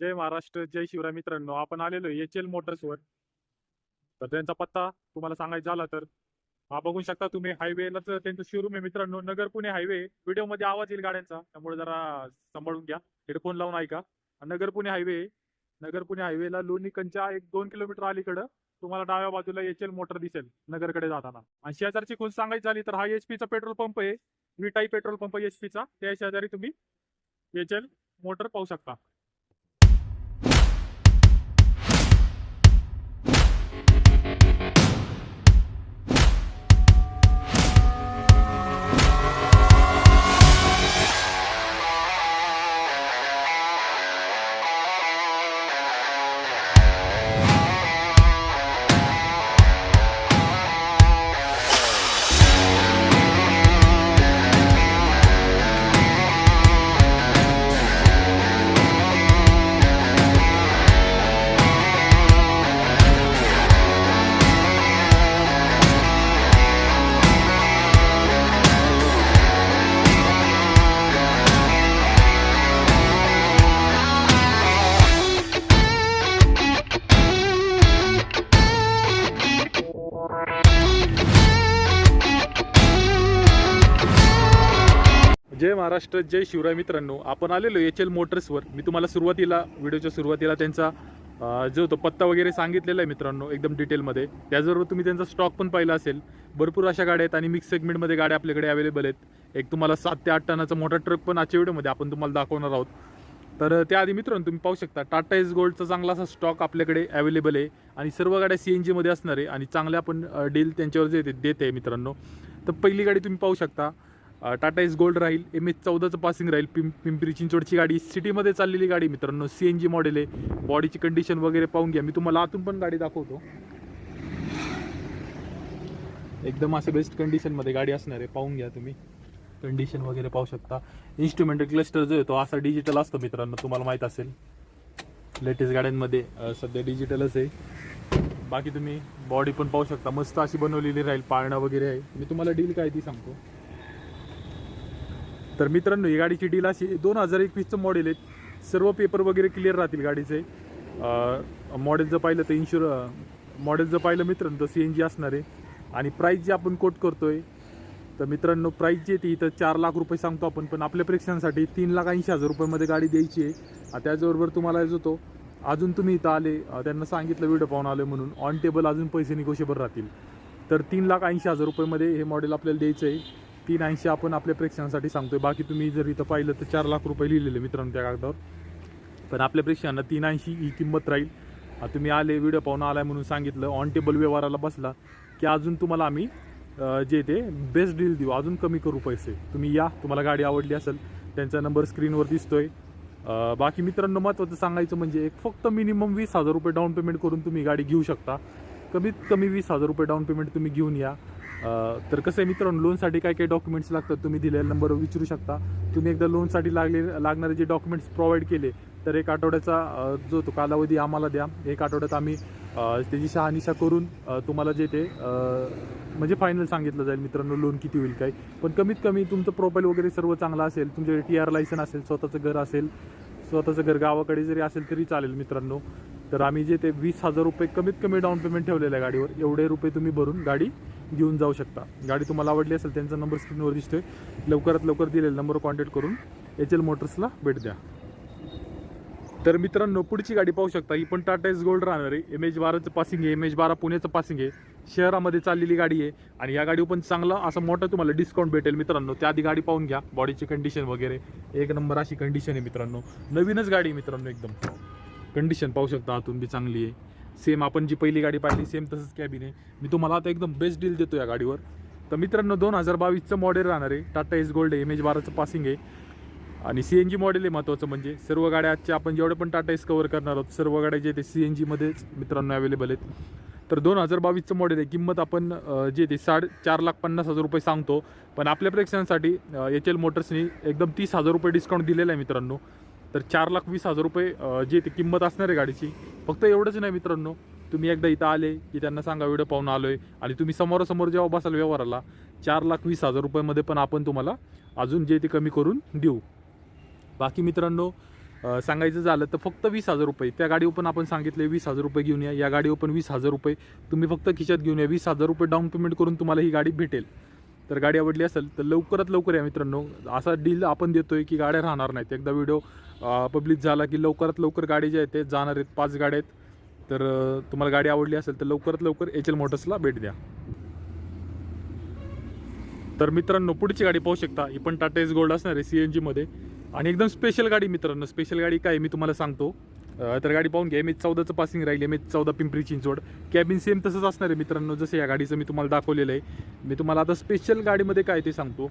जय महाराष्ट्र जय शिवराय मित्रांनो. आपण आलेलो एच एल मोटर्सवर तर त्यांचा पत्ता तुम्हाला सांगायचा झाला तर हा बघू शकता तुम्ही हायवेलाच त्यांचं शोरूम आहे मित्रांनो. नगर पुणे हायवे व्हिडिओमध्ये आवाज येईल गाड्यांचा. त्यामुळे जरा सांभाळून घ्या. हेडफोन लावून ऐका. नगर पुणे हायवे नगर पुणे हायवेला लोणीकंच्या एक दोन किलोमीटर अलीकडं तुम्हाला डाव्या बाजूला एच एल मोटर दिसेल नगरकडे जाताना. आणि शेजारची खून सांगायची झाली तर हा एच चा पेट्रोल पंप आहे. विटाई पेट्रोल पंप एच चा. त्या शेजारी तुम्ही एच एल मोटर पाहू शकता. महाराष्ट्र जय शिवराय मित्रांनो. आपण आलेलो एच एल मोटर्सवर मी तुम्हाला सुरुवातीला व्हिडिओच्या सुरुवातीला त्यांचा जो तो पत्ता वगैरे सांगितलेला आहे मित्रांनो एकदम डिटेलमध्ये त्याचबरोबर तुम्ही त्यांचा स्टॉक पण पाहिला असेल. भरपूर अशा गाड्या आहेत आणि मिक्स सेगमेंटमध्ये गाड्या आपल्याकडे अवेलेबल आहेत. एक तुम्हाला सात ते आठ टनाचा मोठा ट्रक पण आजच्या व्हिडिओमध्ये आपण तुम्हाला दाखवणार आहोत. तर त्याआधी मित्रांनो तुम्ही पाहू शकता टाटा एस गोल्डचा चांगला असा स्टॉक आपल्याकडे अवेलेबल आहे. आणि सर्व गाड्या सी एन जीमध्ये असणार आहे. आणि चांगल्या आपण डील त्यांच्यावर जे देत आहे मित्रांनो. तर पहिली गाडी तुम्ही पाहू शकता टाटा इज गोल्ड राहील एम एच चौदाचं पासिंग राहील पिं पिंपरी चिंचवडची गाडी सिटीमध्ये चाललेली गाडी मित्रांनो सी एन जी मॉडेल आहे. बॉडीची कंडिशन वगैरे पाहून घ्या. मी तुम्हाला आतून पण गाडी दाखवतो. एकदम असं बेस्ट कंडिशनमध्ये गाडी असणार आहे. पाहून घ्या तुम्ही. कंडिशन वगैरे पाहू शकता. इन्स्ट्रुमेंटल क्लस्टर जो आहे तो असा डिजिटल असतो मित्रांनो तुम्हाला माहीत असेल. लेटेस्ट गाड्यांमध्ये सध्या डिजिटलच आहे. बाकी तुम्ही बॉडी पण पाहू शकता. मस्त अशी बनवलेली राहील पाळणं वगैरे आहे. मी तुम्हाला डील काय ती सांगतो. तर मित्रांनो ही गाडीची डील अशी दोन हजार एकवीसचं मॉडेल आहे. सर्व पेपर वगैरे क्लिअर राहतील गाडीचे. मॉडेल जर पाहिलं तर इन्शुर मॉडेल जर पाहिलं मित्रांनो तर सी एन जी असणार आहे. आणि प्राईस जी आपण कोट करतो आहे तर मित्रांनो प्राईस जी आहे ती इथं चार लाख रुपये सांगतो आपण. पण आपल्या प्रेक्षकांसाठी तीन लाख ऐंशी हजार रुपयामध्ये गाडी द्यायची आहे. त्याचबरोबर तुम्हाला जो तो अजून तुम्ही इथं आले त्यांना सांगितलं व्हिडिओ पाहून आले म्हणून ऑन टेबल अजून पैसे निगोशिएबल राहतील. तर तीन लाख ऐंशी हजार रुपयामध्ये हे मॉडेल आपल्याला द्यायचं आहे. तीन ऐंशी आपण आपल्या प्रेक्षकांसाठी सांगतोय. बाकी तुम्ही जर इथं पाहिलं तर चार लाख रुपये लिहिलेले मित्रांनो त्या कागदावर. पण आपल्या प्रेक्षकांना तीन ऐंशी ही किंमत राहील. तुम्ही आले व्हिडिओ पाहून आलाय म्हणून सांगितलं ऑन टेबल व्यवहाराला बसला की अजून तुम्हाला आम्ही जे ते बेस्ट डील देऊ. अजून कमी करू पैसे. तुम्ही या तुम्हाला गाडी आवडली असेल त्यांचा नंबर स्क्रीनवर दिसतोय. बाकी मित्रांनो महत्त्वाचं सांगायचं म्हणजे एक फक्त मिनिमम वीस हजार रुपये डाऊन पेमेंट करून तुम्ही गाडी घेऊ शकता. कमीत कमी वीस हजार रुपये डाऊन पेमेंट तुम्ही घेऊन या. तर कसं आहे मित्रांनो लोनसाठी काय काय डॉक्युमेंट्स लागतात तुम्ही दिलेल्या नंबरवर विचारू शकता. तुम्ही एकदा लोनसाठी लागले लागणारे जे डॉक्युमेंट्स प्रोव्हाइड केले तर एक आठवड्याचा जो तो कालावधी आम्हाला द्या. एक आठवड्यात आम्ही त्याची शहानिशा करून तुम्हाला जे ते म्हणजे फायनल सांगितलं जाईल मित्रांनो लोन किती होईल काय. पण कमीत कमी तुमचं प्रोफाईल वगैरे सर्व चांगलं असेल तुमचे टी आर लायसन असेल स्वतःचं घर असेल स्वतःचं घर गावाकडे जरी असेल तरी चालेल मित्रांनो. तर आम्ही जे ते वीस हजार रुपये कमीत कमी डाऊन पेमेंट ठेवलेलं आहे गाडीवर एवढे रुपये तुम्ही भरून गाडी घेऊन जाऊ शकता. गाडी तुम्हाला आवडली असेल त्यांचा नंबर स्क्रीनवर दिसतोय. लवकरात लवकर दिलेला नंबर कॉन्टॅक्ट करून एच एल मोटर्सला भेट द्या. तर मित्रांनो पुढची गाडी पाहू शकता. ही पण टाटा एस गोल्ड राहणार आहे. एम एच बाराचं पासिंग आहे. एम एच बारा पुण्याचं पासिंग आहे. शहरामध्ये चाललेली गाडी आहे. आणि या गाडीवर पण चांगला असं मोठा तुम्हाला डिस्काउंट भेटेल मित्रांनो. त्याआधी गाडी पाहून घ्या. बॉडीची कंडिशन वगैरे. एक नंबर अशी कंडिशन आहे मित्रांनो. नवीनच गाडी आहे मित्रांनो एकदम. कंडिशन पाहू शकता. आतून बी चांगली आहे. सेम आपण जी पहिली गाडी पाहिली सेम तसंच कॅबिन आहे. मी तुम्हाला आता एकदम बेस्ट डील देतो या गाडीवर. तर मित्रांनो दोन हजार बावीसचं मॉडेल राहणार आहे. Tata ace gold M H बाराचं passing आहे. आणि सी एन जी मॉडेल आहे महत्त्वाचं म्हणजे सर्व गाड्या आजच्या आपण जेवढे पण टाटा एस कवर करणार आहोत सर्व गाड्या जे ते सी एन जीमध्येच मित्रांनो अवेलेबल आहेत. तर दोन हजार बावीसचं मॉडेल आहे. किंमत आपण जे ते साडे चार लाख पन्नास हजार रुपये सांगतो. पण आपल्या प्रेक्षकांसाठी एच एल मोटर्सनी एकदम तीस हजार रुपये डिस्काउंट दिलेला आहे मित्रांनो. तर चार लाख वीस हजार रुपये जे ते किंमत असणार आहे गाडीची. फक्त एवढंच नाही मित्रांनो तुम्ही एकदा इथं आले की त्यांना सांगा व्हिडिओ पाहून आलो आहे आणि तुम्ही समोरासमोर जेव्हा बसाल व्यवहाराला चार लाख वीस हजार रुपयामध्ये पण आपण तुम्हाला अजून जे ते कमी करून देऊ. बाकी मित्रांनो सांगायचं झालं तर फक्त वीस हजार रुपये. त्या गाडीवर पण आपण सांगितले वीस हजार रुपये घेऊन या. या गाडीवर पण वीस हजार रुपये. तुम्ही फक्त खिशात घेऊन या. वीस हजार रुपये डाऊन पेमेंट करून तुम्हाला ही गाडी भेटेल. तर गाडी आवडली असेल तर लवकरात लवकर या मित्रांनो. असा डील आपण देतोय की गाड्या राहणार नाहीत. एकदा व्हिडिओ पब्लिक झाला की लवकरात लवकर गाडी जे आहेत ते जाणार आहेत पाच गाड्या आहेत. तर तुम्हाला गाडी आवडली असेल तर लवकरात लवकर एच एल मोटर्सला भेट द्या. तर मित्रांनो पुढची गाडी पाहू शकता. ही पण टाटा एस गोल्ड असणार आहे सी एन जीमध्ये आणि एकदम स्पेशल गाडी मित्रांनो स्पेशल गाडी काय मी तुम्हाला सांगतो. तर गाडी पाहून घ्या. एम एच चौदाचं पासिंग राहील. एम एच चौदा पिंपरी चिंचवड. कॅबिन सेम तसंच असणार आहे मित्रांनो. जसं या गाडीचं मी तुम्हाला दाखवलेलं आहे. मी तुम्हाला आता स्पेशल गाडीमध्ये काय ते सांगतो.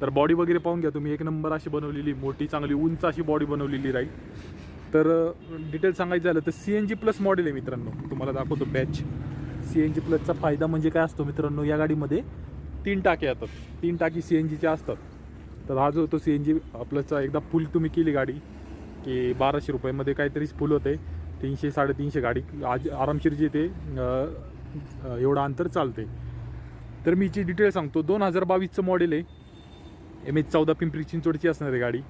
तर बॉडी वगैरे पाहून घ्या तुम्ही. एक नंबर अशी बनवलेली मोठी चांगली उंच अशी बॉडी बनवलेली राहील. तर डिटेल सांगायचं झालं तर C N G plus model आहे मित्रांनो. तुम्हाला दाखवतो बॅच सी एन जी प्लसचा फायदा म्हणजे काय असतो मित्रांनो? या गाडीमध्ये तीन टाके येतात. तीन टाकी सी एन जीच्या असतात. तर हा जो तो सी एन जी प्लसचा एकदा फुल तुम्ही केली गाडी की बाराशे रुपयामध्ये काहीतरी फुल होते. तीनशे साडेतीनशे गाडी आज आरामशीर जी ते एवढं अंतर चालते. तर मी जी डिटेल सांगतो दोन हजार बावीसचं मॉडेल आहे. एम एच चौदा पिंपरी चिंचवडची असणार आहे गाडी.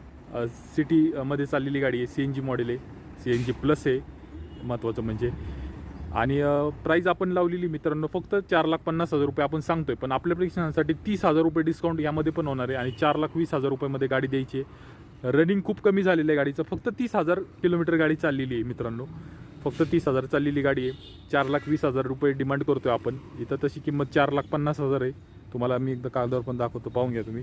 सिटीमध्ये चाललेली गाडी आहे सी एन जी मॉडेल आहे. सी एन जी प्लस आहे महत्त्वाचं म्हणजे. आणि प्राईज आपण लावलेली मित्रांनो फक्त चार लाख पन्नास हजार रुपये आपण सांगतोय. पण आपल्या प्रेक्षकांसाठी तीस हजार रुपये डिस्काउंट यामध्ये पण होणार आहे आणि चार लाख वीस हजार रुपयामध्ये गाडी द्यायची आहे. रनिंग खूप कमी झालेलं आहे गाडीचं. फक्त तीस हजार किलोमीटर गाडी चाललेली आहे मित्रांनो. फक्त तीस हजार चाललेली गाडी आहे. चार लाख वीस हजार रुपये डिमांड करतो आहे आपण. इथं तशी किंमत चार लाख पन्नास हजार आहे. तुम्हाला मी एकदा कागदावर पण दाखवतो. पाहून घ्या तुम्ही.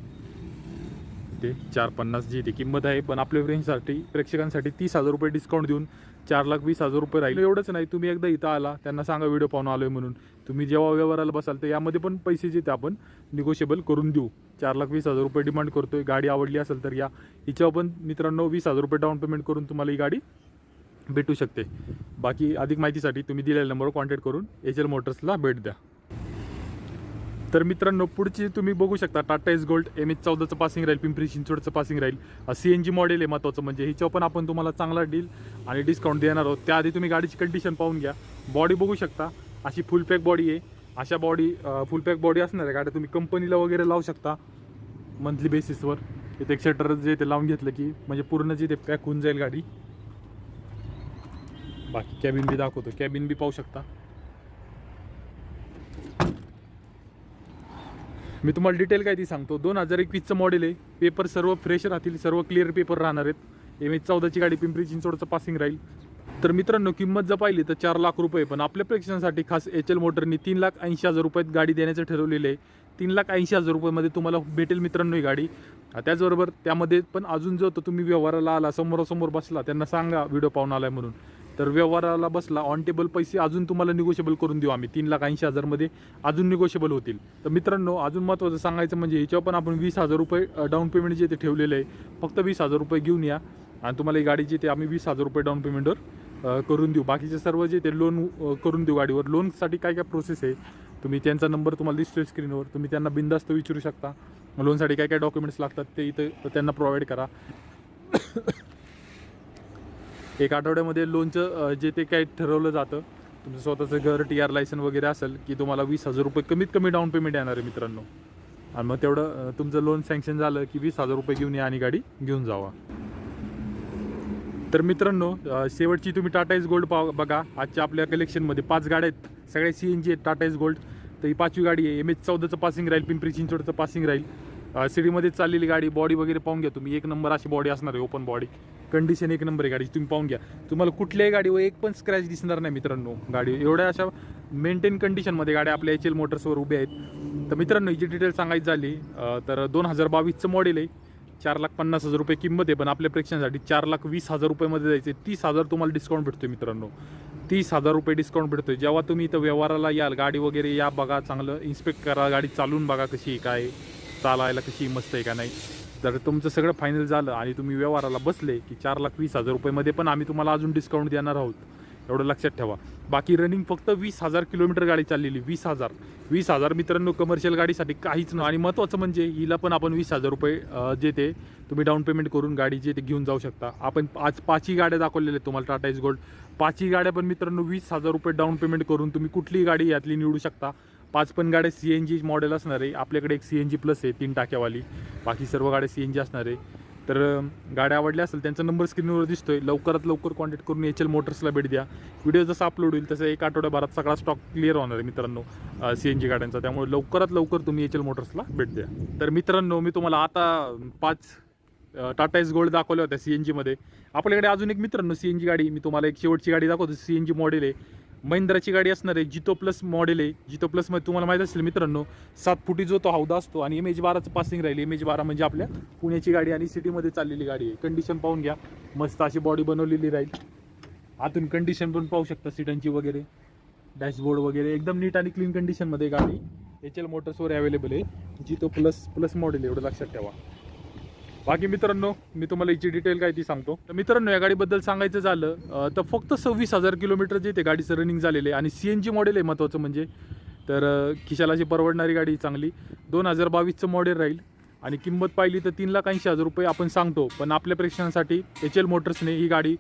ते चार पन्नास जी ती किंमत आहे. पण आपल्या फ्रेंड्ससाठी प्रेक्षकांसाठी तीस हजार रुपये डिस्काउंट देऊन चार लाख वीस हजार रुपये राहील. एवढंच नाही तुम्ही एकदा इथं आला त्यांना सांगा व्हिडिओ पाहून आलोय म्हणून. तुम्ही जेव्हा व्यवहाराला बसाल तर यामध्ये पण पैसे जे ते आपण निगोशिएबल करून देऊ. चार लाख वीस हजार रुपये डिमांड करतोय गाडी आवडली असेल तर या. हिच्यावर पण मित्रांनो वीस हजार रुपये डाऊन पेमेंट करून तुम्हाला ही गाडी भेटू शकते. बाकी अधिक माहितीसाठी तुम्ही दिलेल्या नंबरवर कॉन्टॅक्ट करून एच एल मोटर्सला भेट द्या. तर मित्रांनो पुढची तुम्ही बघू शकता Tata ace gold M H चौदाचं passing राहील पिंपरी चिंचवडचं पासिंग राहील. सी एन जी मॉडेल आहे महत्त्वाचं म्हणजे हिच्यावर पण आपण तुम्हाला चांगला डील आणि डिस्काउंट देणार आहोत. त्याआधी तुम्ही गाडीची कंडिशन पाहून घ्या. बॉडी बघू शकता अशी फुल पॅक बॉडी आहे. अशा बॉडी फुल पॅक बॉडी असणार आहे. गाड्या तुम्ही कंपनीला वगैरे लावू शकता मंथली बेसिसवर इथे एक शटर जे ते लावून घेतलं की म्हणजे पूर्ण जे ते पॅक होऊन जाईल गाडी. बाकी कॅबिन बी दाखवतो. कॅबिन बी पाहू शकता. मी तुम्हाला डिटेल काय ती सांगतो. दोन हजार एकवीसचं मॉडेल आहे. पेपर सर्व फ्रेश राहतील सर्व क्लिअर पेपर राहणार आहेत. एम एच चौदाची गाडी पिंपरी चिंचवडचं पासिंग राहील. तर मित्रांनो किंमत जर पाहिली तर चार लाख रुपये पण आपल्या प्रेक्षकांसाठी खास एच एल मोटरनी तीन लाख ऐंशी हजार रुपयात गाडी देण्याचं ठरवलेलं आहे. तीन लाख ऐंशी हजार रुपयामध्ये तुम्हाला भेटेल मित्रांनो ही गाडी. त्याचबरोबर त्यामध्ये पण अजून जो तो तुम्ही व्यवहाराला आला समोरासमोर बसला त्यांना सांगा व्हिडिओ पाहून आला म्हणून. तर व्यवहाराला बसला ऑन टेबल पैसे अजून तुम्हाला निगोशिएबल करून देऊ आम्ही. तीन लाख ऐंशी हजारमध्ये अजून निगोशिएबल होतील. तर मित्रांनो अजून महत्त्वाचं सांगायचं म्हणजे ह्याच्यावर पण आपण वीस हजार रुपये डाऊन पेमेंट जे ते ठेवलेलं आहे फक्त वीस हजार रुपये घेऊन या. आणि तुम्हाला ही गाडीची ते आम्ही वीस हजार रुपये डाऊन पेमेंटवर करून देऊ. बाकीचे सर्व जे ते लोन करून देऊ गाडीवर. लोनसाठी काय काय प्रोसेस आहे तुम्ही त्यांचा नंबर तुम्हाला दिसतोय स्क्रीनवर तुम्ही त्यांना बिंदास्त विचारू शकता. लोनसाठी काय काय डॉक्युमेंट्स लागतात ते इथं त्यांना प्रोव्हाइड करा. एक आठवड्यामध्ये लोनचं जे ते काही ठरवलं जातं तुमचं स्वतःचं घर टी आर लायसन वगैरे असेल की तुम्हाला वीस हजार रुपये कमीत कमी डाऊन पेमेंट येणार आहे मित्रांनो. आणि मग तेवढं तुमचं लोन सँक्शन झालं की वीस हजार रुपये घेऊन या आणि गाडी घेऊन जावा. तर मित्रांनो शेवटची तुम्ही टाटा एस गोल्ड पा बघा आजच्या आपल्या कलेक्शनमध्ये पाच गाड्या आहेत. सगळ्या सी एन जी आहेत टाटा एस गोल्ड तर ही पाचवी गाडी आहे एम एच चौदाचं पासिंग राहील पिंपरी चिंचवडचं पासिंग राहील. सिटीमध्ये चाललेली गाडी बॉडी वगैरे पाहून घ्या तुम्ही. एक नंबर अशी बॉडी असणार आहे ओपन बॉडी कंडिशन एक नंबर आहे गाडीची तुम्ही पाहून घ्या. तुम्हाला कुठल्याही गाडीवर एक पण स्क्रॅच दिसणार नाही मित्रांनो. गाडी एवढ्या अशा मेंटेन कंडिशनमध्ये गाड्या आपल्या एच एल मोटर्सवर उभ्या आहेत. तर मित्रांनो याची डिटेल सांगायची झाली तर दोन हजार बावीसचं मॉडेल आहे. चार लाख पन्नास हजार रुपये किंमत आहे पण आपल्या प्रेक्षकांसाठी चार लाख वीस हजार रुपयामध्ये जायचे तीस हजार तुम्हाला डिस्काउंट भेटतोय मित्रांनो. तीस हजार रुपये डिस्काउंट भेटतोय. जेव्हा तुम्ही इथं व्यवहाराला याल गाडी वगैरे या बघा चांगलं इन्स्पेक्ट करा गाडी चालवून बघा कशी काय चालायला कशी मस्त आहे का नाही. जर तुमचं सगळं फायनल झालं आणि तुम्ही व्यवहाराला बसले की चार लाख वीस हजार रुपयेमध्ये पण आम्ही तुम्हाला अजून डिस्काउंट देणार आहोत. एवढं लक्षात ठेवा. बाकी रनिंग फक्त वीस हजार किलोमीटर गाडी चाललेली वीस हजार. वीस हजार मित्रांनो कमर्शियल गाडीसाठी काहीच नाही. आणि महत्त्वाचं म्हणजे हिला पण आपण वीस हजार रुपये जे ते तुम्ही डाऊन पेमेंट करून गाडी जे ते घेऊन जाऊ शकता. आपण आज पाचही गाड्या दाखवलेल्या आहेत तुम्हाला टाटा इज गोल्ड पाचही गाड्या पण मित्रांनो वीस हजार रुपये डाऊन पेमेंट करून तुम्ही कुठलीही गाडी यातली निवडू शकता. पाच पण गाड्या सी एन जी मॉडेल असणार आहे. आपल्याकडे एक सी एन जी प्लस आहे तीन टाक्यावाली. बाकी सर्व गाड्या सी एन जी असणार आहे. तर गाड्या आवडल्या असेल त्यांचा नंबर स्क्रीनवर दिसतोय. लवकरात लवकर कॉन्टॅक्ट करून एच एल मोटर्सला भेट द्या. व्हिडिओ जसा अपलोड होईल तसं एक आठवड्याभरात सगळा स्टॉक क्लिअर होणार आहे मित्रांनो सी एन जी गाड्यांचा. त्यामुळे लवकरात लवकर तुम्ही एच एल मोटर्सला भेट द्या. तर मित्रांनो मी तुम्हाला आता पाच टाटा एस गोल्ड दाखवल्या होत्या सी एन जीमध्ये आपल्याकडे अजून एक मित्रांनो सी एन जी गाडी. मी तुम्हाला एक शेवटची गाडी दाखवतो. सी एन जी मॉडेल आहे. महिंद्राची गाडी असणार आहे जितो प्लस मॉडेल आहे. जितो प्लसमध्ये तुम्हाला माहीत असेल मित्रांनो सात फुटी जो तो हौदा असतो आणि एम एच बाराचं पासिंग राहील. एम एच बारा म्हणजे आपल्या पुण्याची गाडी आणि सिटीमध्ये चाललेली गाडी आहे. कंडिशन पाहून घ्या. मस्त अशी बॉडी बनवलेली राहील. आतून कंडिशन पण पाहू शकता सीटांची वगैरे. डॅशबोर्ड वगैरे. एकदम नीट आणि क्लीन कंडिशनमध्ये गाडी. एच एल मोटर्सवर अवेलेबल आहे. जितो प्लस प्लस मॉडेल एवढं लक्षात ठेवा. बाकी मित्रांनो मी तुम्हाला याची डिटेल काय ती सांगतो. तर मित्रांनो या गाडीबद्दल सांगायचं झालं तर फक्त सव्वीस हजार किलोमीटर जे ते गाडीचं रनिंग झालेलं आहे आणि सी एन जी मॉडेल आहे महत्त्वाचं म्हणजे. तर खिशालाची खिशाला परवडणारी गाडी चांगली. दोन हजार बावीसचं मॉडेल राहील आणि किंमत पाहिली तर तीन लाख ऐंशी हजार रुपये आपण सांगतो. पण आपल्या प्रेक्षकांसाठी एच एल मोटर्सने ही गाडी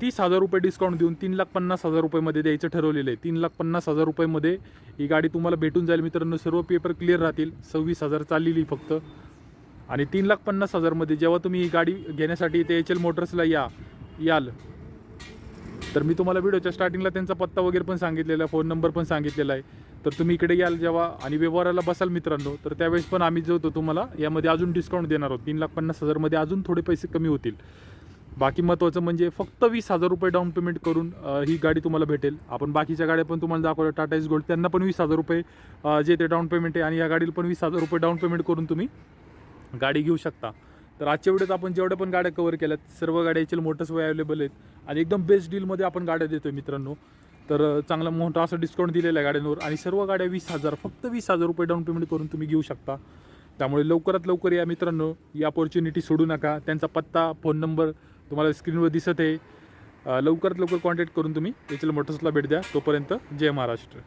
तीस हजार रुपये डिस्काउंट देऊन तीन लाख पन्नास हजार रुपयेमध्ये द्यायचं ठरवलेलं आहे. तीन लाख पन्नास हजार रुपयेमध्ये ही गाडी तुम्हाला भेटून जाईल मित्रांनो. सर्व पेपर क्लिअर राहतील. सव्वीस हजार चाललेली फक्त. आणि तीन लाख पन्नास हजारमध्ये जेव्हा तुम्ही ही गाडी घेण्यासाठी ते एच एल मोटर्सला या याल तर मी तुम्हाला व्हिडिओच्या स्टार्टिंगला त्यांचा पत्ता वगैरे पण सांगितलेला आहे फोन नंबर पण सांगितलेला आहे. तर तुम्ही इकडे याल जेव्हा आणि व्यवहाराला बसाल मित्रांनो तर त्यावेळेस पण आम्ही जो होतो तुम्हाला यामध्ये अजून डिस्काउंट देणार आहोत. तीन लाख पन्नास हजारमध्ये अजून थोडे पैसे कमी होतील. बाकी महत्त्वाचं म्हणजे फक्त वीस हजार रुपये डाऊन पेमेंट करून ही गाडी तुम्हाला भेटेल. आपण बाकीच्या गाड्या पण तुम्हाला दाखवल्या टाटा एस गोल्ड त्यांना पण वीस हजार रुपये जे ते डाऊन पेमेंट आहे आणि या गाडीला पण वीस हजार रुपये डाऊन पेमेंट करून तुम्ही गाडी घेऊ शकता. तर आजच्या व्हिडिओत आपण जेवढ्या पण गाड्या कवर केल्यात सर्व गाड्या याच्या एल अवेलेबल आहेत. आणि एकदम बेस्ट डीलमध्ये आपण गाड्या देतोय मित्रांनो. तर चांगला मोठा असं डिस्काउंट दिलेलं आहे गाड्यांवर. आणि सर्व गाड्या वीस हजार फक्त वीस हजार रुपये डाऊन पेमेंट करून तुम्ही घेऊ शकता. त्यामुळे लवकरात लवकर या मित्रांनो ही अपॉर्च्युनिटी सोडू नका. त्यांचा पत्ता फोन नंबर तुम्हाला स्क्रीनवर दिसत आहे. लवकरात लवकर कॉन्टॅक्ट करून तुम्ही एच एल मोटर्सला भेट द्या. तोपर्यंत जय महाराष्ट्र.